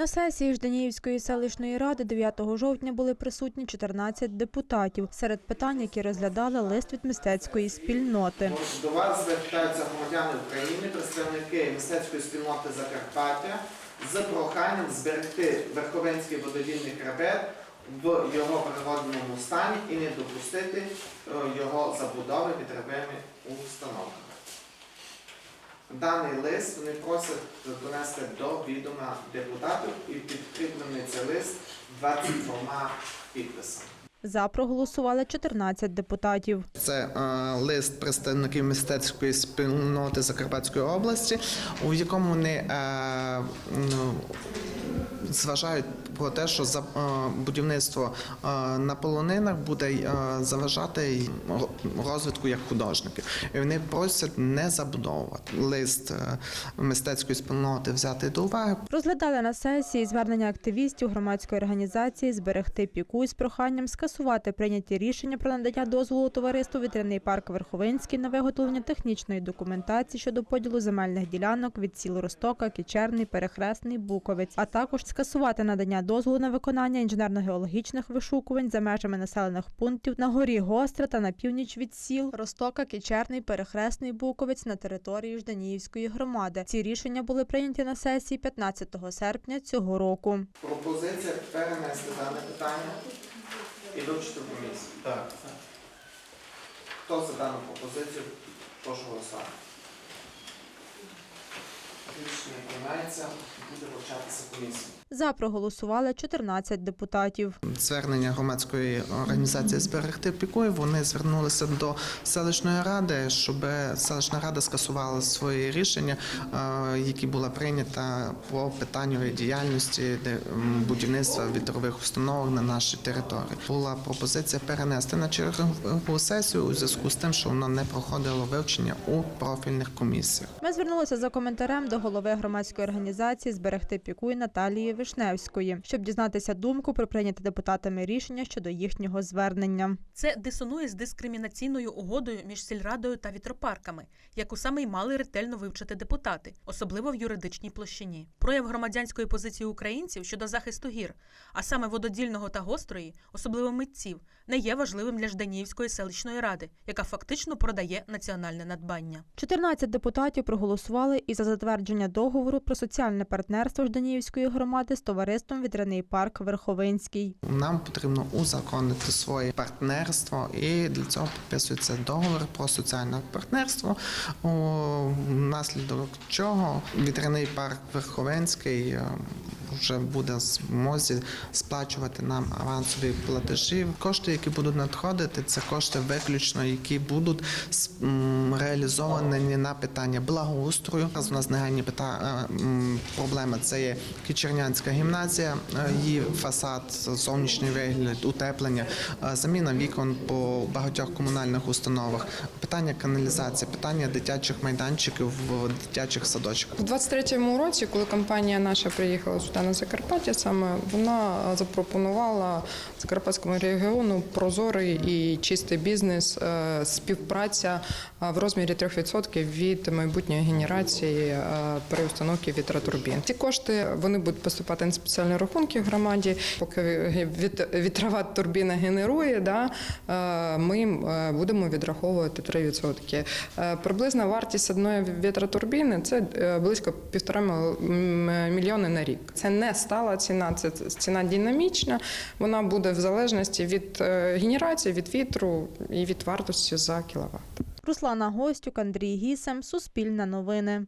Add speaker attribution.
Speaker 1: На сесії Жданіївської селищної ради 9 жовтня були присутні 14 депутатів. Серед питань, які розглядали лист від мистецької спільноти.
Speaker 2: До вас звертаються громадяни України, представники мистецької спільноти Закарпаття з проханням зберегти Верховенський вододільний хребет в його природному стані і не допустити е, його забудови вітровими установками. Даний лист вони просять донести до відома депутатів і підкріплений цей лист 22 підписами.
Speaker 1: За проголосували 14 депутатів.
Speaker 2: Це е, лист представників мистецької спільноти Закарпатської області, у якому вони е, ну, зважають про те, що за е, будівництво е, на полонинах буде е, заважати розвитку як художників. І вони просять не забудовувати лист мистецької спільноти взяти до уваги.
Speaker 1: Розглядали на сесії звернення активістів громадської організації зберегти піку з проханням скасувати прийняті рішення про надання дозволу товариству Вітряний парк Верховинський на виготовлення технічної документації щодо поділу земельних ділянок від сіл Ростока, Кічерний, Перехресний, Буковець, а також скасувати надання дозволу на виконання інженерно-геологічних вишукувань за межами населених пунктів на горі Гостра та на північ від сіл Ростока, Кічерний, Перехресний, Буковець на території Жданіївської громади. Ці рішення були прийняті на сесії 15 серпня цього року.
Speaker 2: Пропозиція перенести дане питання і вивчити комісію. Так. Хто за дану пропозицію? Прошу голосувати. Рішення приймається, буде вивчатися комісія.
Speaker 1: За проголосували 14 депутатів.
Speaker 2: Звернення громадської організації зберегти пікою. Вони звернулися до селищної ради, щоб селищна рада скасувала свої рішення, е, які були прийняті по питанню діяльності будівництва вітрових установок на нашій території. Була пропозиція перенести на чергову сесію у зв'язку з тим, що воно не проходило вивчення у профільних комісіях.
Speaker 1: Ми звернулися за коментарем до голови громадської організації зберегти пікуй Наталії Вишневської, щоб дізнатися думку про прийняте депутатами рішення щодо їхнього звернення.
Speaker 3: Це дисонує з дискримінаційною угодою між сільрадою та вітропарками, яку саме й мали ретельно вивчити депутати, особливо в юридичній площині. Прояв громадянської позиції українців щодо захисту гір, а саме вододільного та гострої, особливо митців, не є важливим для Жданіївської селищної ради, яка фактично продає національне надбання.
Speaker 1: 14 депутатів проголосували і за затвердження договору про соціальне партнерство Жданіївської громади з товариством Вітряний парк Верховинський.
Speaker 2: Нам потрібно узаконити своє партнерство, і для цього підписується договір про соціальне партнерство, внаслідок чого вітряний парк Верховенський е, вже буде змозі сплачувати нам авансові платежі. Кошти, які будуть надходити, це кошти виключно, які будуть реалізовані на питання благоустрою. Зараз у нас негайні пита... е, проблеми. Це є Кічернянська гімназія, е, її фасад, зовнішній вигляд, утеплення, е, заміна вікон по багатьох комунальних установах, питання каналізації, питання дитячих майданчиків в дитячих садочках.
Speaker 4: У 23-му році, коли компанія наша приїхала сюди на Закарпаття, саме вона запропонувала Закарпатському регіону прозорий і чистий бізнес, е, співпраця е, в розмірі 3% від майбутньої генерації е, переустановки вітротурбін. Ці кошти вони будуть поступати на спеціальні рахунки в громаді. Поки вітрова турбіна генерує, да, ми будемо відраховувати 3%. Е, Приблизна вартість одної вітротурбіни це близько півтора мільйони на рік. Це не стала ціна, це ціна динамічна. Вона буде в залежності від е, генерації, від вітру і від вартості за кіловат.
Speaker 1: Руслана Гостюк, Андрій Гісем, Суспільне новини.